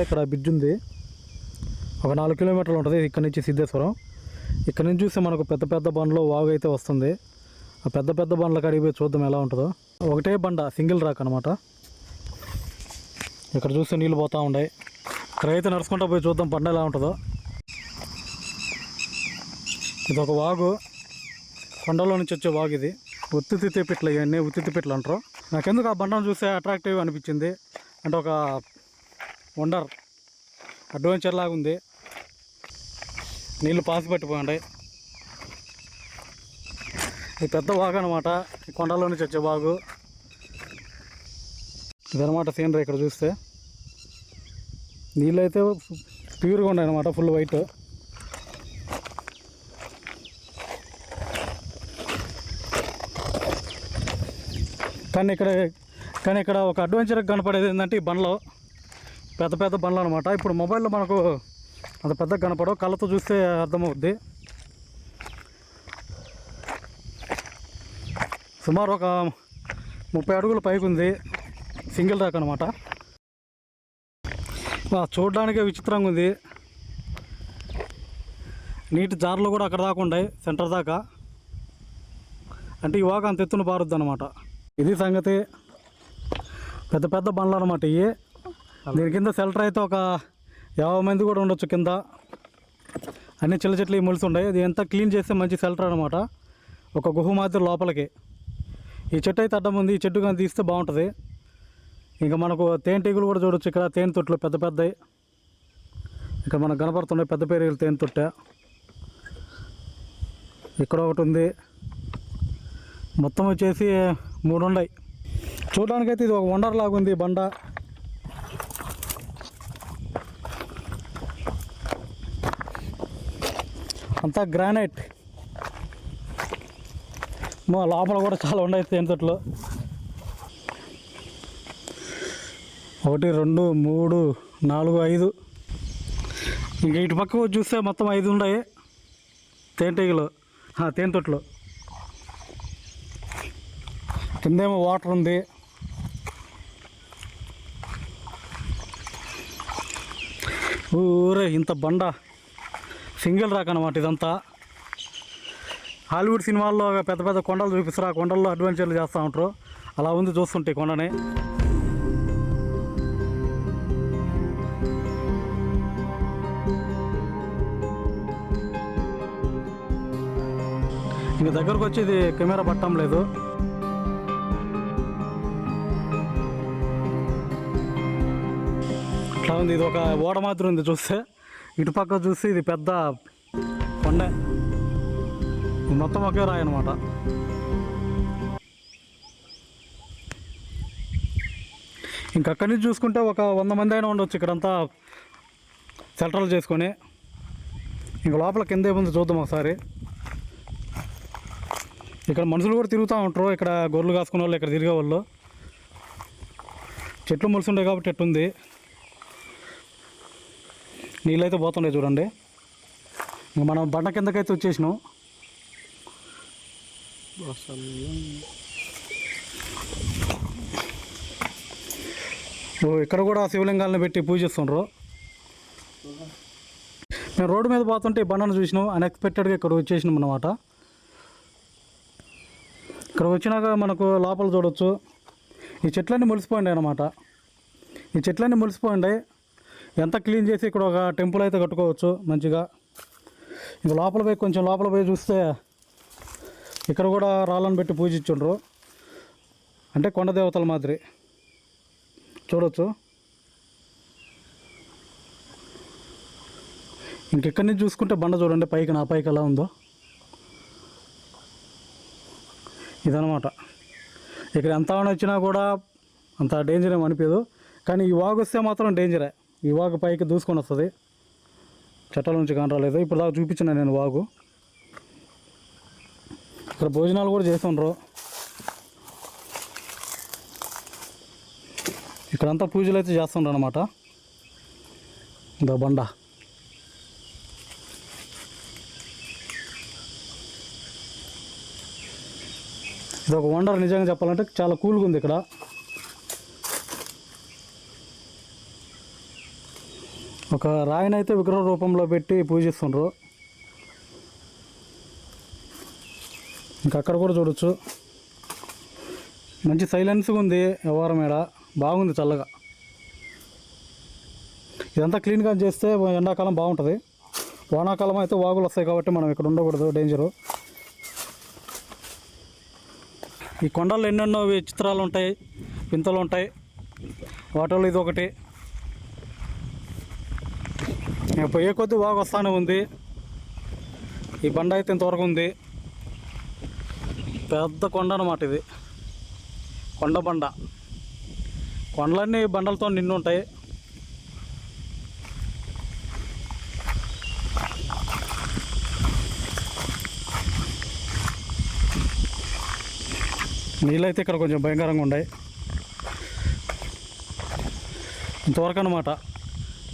కావాలి ఇక్కడ బ్రిడ్జ్ ఉంది. ఒక నాలుగు కిలోమీటర్లు ఉంటుంది. ఇక్కడ నుంచి సిద్ధేశ్వరం. ఇక్కడ నుంచి చూస్తే మనకు పెద్ద పెద్ద బండ్లో వాగు అయితే వస్తుంది. ఆ పెద్ద పెద్ద బండ్ల కాడికి పోయి చూద్దాం ఎలా ఉంటుందో. ఒకటే బండ సింగిల్ రాక్ అనమాట ఇక్కడ చూస్తే నీళ్ళు పోతూ ఉన్నాయి ఇక్కడ అయితే నడుచుకుంటా పోయి చూద్దాం బండ ఎలా ఉంటుందో. ఇది ఒక వాగు. కొండలో నుంచి వచ్చే వాగు ఇది. ఉత్తితి తిప్పిట్లు ఇవన్నీ ఉత్తితి పిట్లు అంటారు. నాకెందుకు ఆ బండను చూస్తే అట్రాక్టివ్ అనిపించింది? అంటే ఒక వండర్. అడ్వెంచర్ లాగా ఉంది. నీళ్ళు పాసి పట్టిపోండి ఇది పెద్ద వాగు అనమాట ఈ కొండలో నుంచి వచ్చే వాగు ఇదనమాట సీనరీ ఇక్కడ చూస్తే. నీళ్ళు అయితే ప్యూర్గా ఉన్నాయి అనమాట ఫుల్ వైట్ కానీ ఇక్కడ కానీ ఇక్కడ ఒక అడ్వెంచర్ కనపడేది ఏంటంటే ఈ బండ్లో. పెద్ద పెద్ద బండ్లు అనమాట ఇప్పుడు మొబైల్లో మనకు అంత పెద్ద కనపడవు. కళ్ళతో చూస్తే అర్థమవుద్ది. సుమారు ఒక ముప్పై అడుగుల పైకి ఉంది. సింగిల్ రాక్ అనమాట చూడడానికే విచిత్రంగా ఉంది. నీటి జార్లు కూడా అక్కడ దాకా ఉన్నాయి సెంటర్ దాకా. అంటే ఈ వాక అంత ఎత్తున పారుద్ది అనమాట ఇది సంగతి. పెద్ద పెద్ద బండ్లు అనమాట ఇవి దీని కింద సెల్టర్ అయితే ఒక యాభై మంది కూడా ఉండొచ్చు కింద. అన్ని చిల్ల చెట్లు ఇవి మొలిసి ఉన్నాయి. ఇది ఎంత క్లీన్ చేస్తే మంచి సెల్టర్ అనమాట ఒక గుహ మాదిరి లోపలికి. ఈ చెట్టు అయితే అడ్డం ఉంది. ఈ చెట్టు కానీ తీస్తే బాగుంటుంది. ఇంకా మనకు తేనెటీగలు కూడా చూడొచ్చు. ఇక్కడ తేనె తొట్లు పెద్ద పెద్దవి ఇక్కడ మనకు కనపడుతున్నాయి పెద్ద పేరు తేనె తొట్ట. ఇక్కడ ఒకటి ఉంది. మొత్తం వచ్చేసి మూడు ఉన్నాయి. చూడడానికైతే ఇది ఒక వండర్ లాగా ఉంది బండ. అంతా గ్రానైట్. మా లోపల కూడా చాలా ఉన్నాయి తేనెతొట్లు ఒకటి రెండు మూడు నాలుగు ఐదు. ఇంకా ఇటు పక్క చూస్తే మొత్తం ఐదు ఉన్నాయి. తేనెటీగలు తేనెతొట్లు కిందేమో వాటర్ ఉంది. ఊరే ఇంత బండ. సింగిల్ రాక్ అనమాట ఇదంతా. హాలీవుడ్ సినిమాల్లో పెద్ద పెద్ద కొండలు చూపిస్తారు. ఆ కొండల్లో అడ్వెంచర్లు చేస్తూ ఉంటారు. అలా ఉంది చూస్తుంటే కొండని. ఇంక దగ్గరకు వచ్చి ఇది కెమెరా పట్టడం లేదు. అట్లా ఉంది. ఇది ఒక ఓడ మాత్రం ఉంది చూస్తే. ఇటుపక్క చూసి ఇది పెద్ద కొండ. ఇది మొత్తం ఒకే రాయి అనమాట ఇంకక్కడి నుంచి చూసుకుంటే ఒక వంద మంది అయినా ఉండొచ్చు ఇక్కడంతా సెల్టర్లు చేసుకొని. ఇంక లోపల కింద ఏముంది చూద్దాం ఒకసారి. ఇక్కడ మనుషులు కూడా తిరుగుతూ ఉంటారు. ఇక్కడ గొర్రెలు కాసుకునే వాళ్ళు ఇక్కడ తిరిగే వాళ్ళు చెట్లు మొలుసుండే కాబట్టి ఎట్టుంది నీళ్ళు అయితే పోతుండే చూడండి. ఇంక మనం బండ కిందకైతే వచ్చేసినాం. ఓ ఇక్కడ కూడా శివలింగాలను పెట్టి పూజిస్తుండ్రు. మేము రోడ్డు మీద పోతుంటే ఈ బండను చూసినాం. అన్ఎక్స్పెక్టెడ్గా ఇక్కడ వచ్చేసినాం అన్నమాట. ఇక్కడ వచ్చినాక మనకు లోపల చూడొచ్చు. ఈ చెట్లన్నీ ములిసిపోయింది అనమాట ఈ చెట్లన్నీ ములిసిపోయింది ఎంత క్లీన్ చేసి ఇక్కడ ఒక టెంపుల్ అయితే కట్టుకోవచ్చు మంచిగా. ఇంక లోపల పోయి కొంచెం లోపల పోయి చూస్తే ఇక్కడ కూడా రాళ్ళను పెట్టి పూజించుండ్రు. అంటే కొండ దేవతల మాదిరి. చూడొచ్చు. ఇంకెక్కడి నుంచి చూసుకుంటే బండ చూడండి పైకి నా పైకి ఎలా ఉందో. ఇదనమాట ఇక్కడ ఎంత వచ్చినా కూడా అంత డేంజర్ ఏమి అనిపించదు కానీ ఈ వాగు వస్తే మాత్రం డేంజరే ఈ వాగు పైకి దూసుకొని వస్తుంది. చెట్ల నుంచి కనరాలేదు ఇప్పుడు దాకా చూపించిన నేను వాగు. ఇక్కడ భోజనాలు కూడా చేస్తుండ్రు. ఇక్కడంతా పూజలు అయితే చేస్తుండ్రు అనమాట ఇంకా బండ. ఇది ఒక వండర్ నిజంగా చెప్పాలంటే చాలా కూల్గా ఉంది ఇక్కడ. ఒక రాయినైతే విగ్రహ రూపంలో పెట్టి పూజిస్తుండ్రు. ఇంకా అక్కడ కూడా చూడొచ్చు. మంచి సైలెన్స్గా ఉంది వ్యవహారం మేడ బాగుంది చల్లగా. ఇదంతా క్లీన్గా చేస్తే ఎండాకాలం బాగుంటుంది. వానాకాలం అయితే వాగులు వస్తాయి కాబట్టి మనం ఇక్కడ ఉండకూడదు డేంజరు ఈ కొండల్లో ఎన్నెన్నో చిత్రాలు ఉంటాయి వింతలు ఉంటాయి. వాటిలో ఇది ఒకటి. నేను పోయే కొద్ది బాగా వస్తానే ఉంది. ఈ బండ అయితే ఇంతవరకు ఉంది. పెద్ద కొండ అనమాట ఇది. కొండ బండ. కొండలన్నీ బండలతో నిన్ను ఉంటాయి. నీళ్ళైతే ఇక్కడ కొంచెం భయంకరంగా ఉన్నాయి ఇంతవరకు అనమాట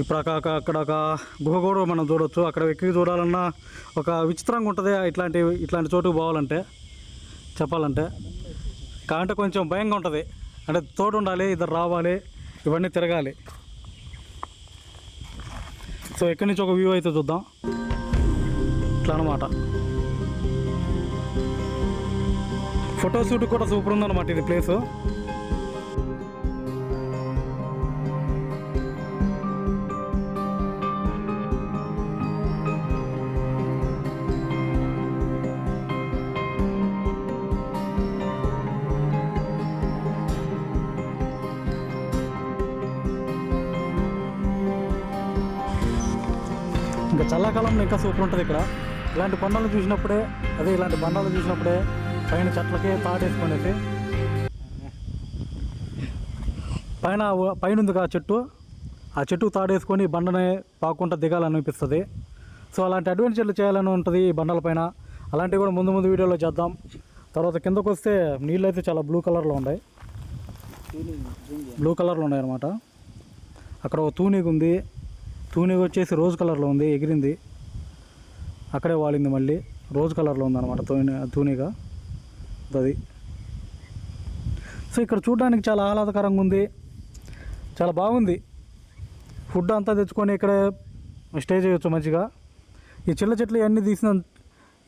ఇప్పుడు అక్క అక్కడ ఒక గుహ కూడా మనం చూడవచ్చు అక్కడ ఎక్కి చూడాలన్నా ఒక విచిత్రంగా ఉంటుంది ఇట్లాంటి ఇట్లాంటి చోటుకు పోవాలంటే చెప్పాలంటే. కాంటే కొంచెం భయంగా ఉంటుంది. అంటే తోడు ఉండాలి ఇద్దరు రావాలి ఇవన్నీ తిరగాలి. సో ఎక్కడి నుంచి ఒక వ్యూ అయితే చూద్దాం. ఇట్లా అనమాట ఫోటోషూట్ కూడా సూపర్ ఉందన్నమాట ఇది ప్లేసు. ఇంకా చల్లకాలంలో ఇంకా సూపర్ ఉంటుంది ఇక్కడ. ఇలాంటి కొండలు చూసినప్పుడే అదే ఇలాంటి బండలు చూసినప్పుడే పైన చెట్లకి తాడేసుకునేసి పైన పైన ఉంది ఆ చెట్టు. ఆ చెట్టు తాడేసుకొని బండనే పాకుంటా దిగాలనిపిస్తుంది సో అలాంటి అడ్వెంచర్లు చేయాలని ఉంటుంది ఈ బండల పైన. అలాంటివి కూడా ముందు ముందు వీడియోలో చేద్దాం. తర్వాత కిందకు వస్తే నీళ్ళు అయితే చాలా బ్లూ కలర్లో ఉన్నాయి. బ్లూ కలర్లో ఉన్నాయి అనమాట అక్కడ ఒక తూనీగ ఉంది తూనిగ వచ్చేసి రోజ్ కలర్లో ఉంది ఎగిరింది. అక్కడే వాలింది మళ్ళీ. రోజ్ కలర్లో ఉందన్నమాట తూని తూనిగా. అది. సో ఇక్కడ చూడడానికి చాలా ఆహ్లాదకరంగా ఉంది. చాలా బాగుంది. ఫుడ్ అంతా తెచ్చుకొని ఇక్కడే స్టే చేయొచ్చు మంచిగా. ఈ చిల్ల చెట్లు అన్నీ తీసిన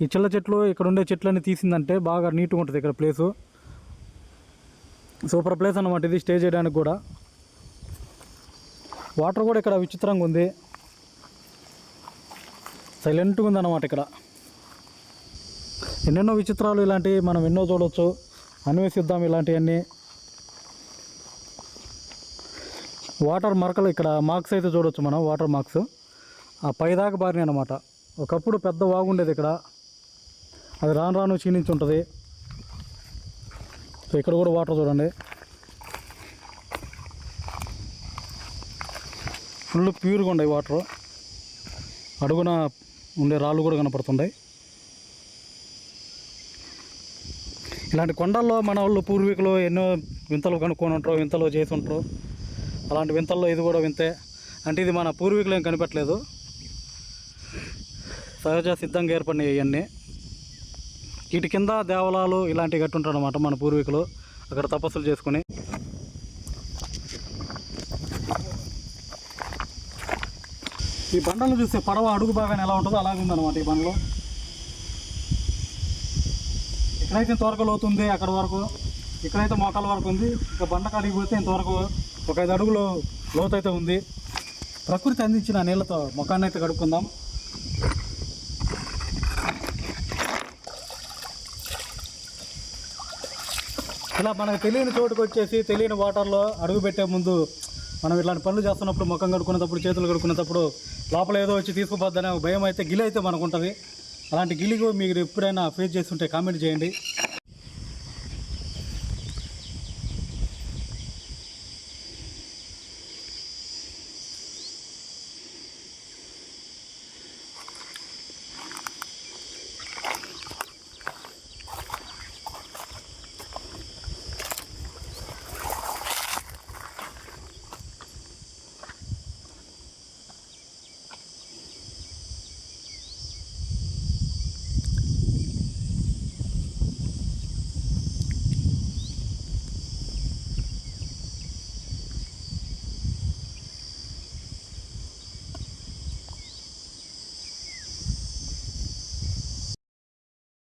ఈ చిల్ల చెట్లు ఇక్కడ ఉండే చెట్లన్నీ తీసిందంటే బాగా నీట్గా ఉంటుంది ఇక్కడ ప్లేసు. సూపర్ ప్లేస్ అనమాట ఇది స్టే చేయడానికి కూడా. వాటర్ కూడా ఇక్కడ విచిత్రంగా ఉంది. సైలెంట్గా ఉందన్నమాట ఇక్కడ. ఎన్నెన్నో విచిత్రాలు ఇలాంటివి మనం ఎన్నో చూడవచ్చు అన్వేషిద్దాం ఇలాంటివన్నీ. వాటర్ మరకలు ఇక్కడ మార్క్స్ అయితే చూడవచ్చు మనం వాటర్ మార్క్స్ ఆ పైదాకా బారినాయి అనమాట ఒకప్పుడు పెద్ద వాగుండేది ఇక్కడ. అది రాను రాను క్షీణించి ఉంటుంది. సో ఇక్కడ కూడా వాటర్ చూడండి. ఫుల్ ప్యూర్గా ఉన్నాయి వాటర్. అడుగున ఉండే రాళ్ళు కూడా కనపడుతుంటాయి ఇలాంటి కొండల్లో మన వాళ్ళు పూర్వీకులు ఎన్నో వింతలు కనుక్కొని ఉంటారు వింతలు చేసి ఉంటారు అలాంటి వింతల్లో ఇది కూడా వింతే. అంటే ఇది మన పూర్వీకులు ఏం కనిపెట్టలేదు. సహజ సిద్ధంగా ఏర్పడినాయి ఇవన్నీ వీటి కింద దేవాలయాలు ఇలాంటివి కట్టుంటారు అనమాట మన పూర్వీకులు. అక్కడ తపస్సులు చేసుకుని. ఈ బండలు చూస్తే పడవ అడుగు బాగానే ఎలా ఉంటుందో అలాగే ఉందన్నమాట ఈ బండలో. ఇక్కడైతే ఇంతవరకు లోతు ఉంది అక్కడ వరకు ఇక్కడైతే మోకాల వరకు ఉంది ఇక బండ కాడికి పోతే ఇంతవరకు ఒక ఐదు అడుగులు లోతు అయితే ఉంది. ప్రకృతి అందించిన నీళ్ళతో ముఖాన్ని అయితే కడుక్కుందాం. ఇలా మనకు తెలియని చోటుకు వచ్చేసి తెలియని వాటర్లో అడుగు పెట్టే ముందు మనం ఇలాంటి పనులు చేస్తున్నప్పుడు ముఖం కడుక్కునేటప్పుడు చేతులు కడుక్కునేటప్పుడు లోపల ఏదో వచ్చి తీసుకుపోద్దనే భయం అయితే గిలి అయితే మనకు ఉంటుంది అలాంటి గిలికి మీరు ఎప్పుడైనా ఫేస్ చేస్తుంటే కామెంట్ చేయండి.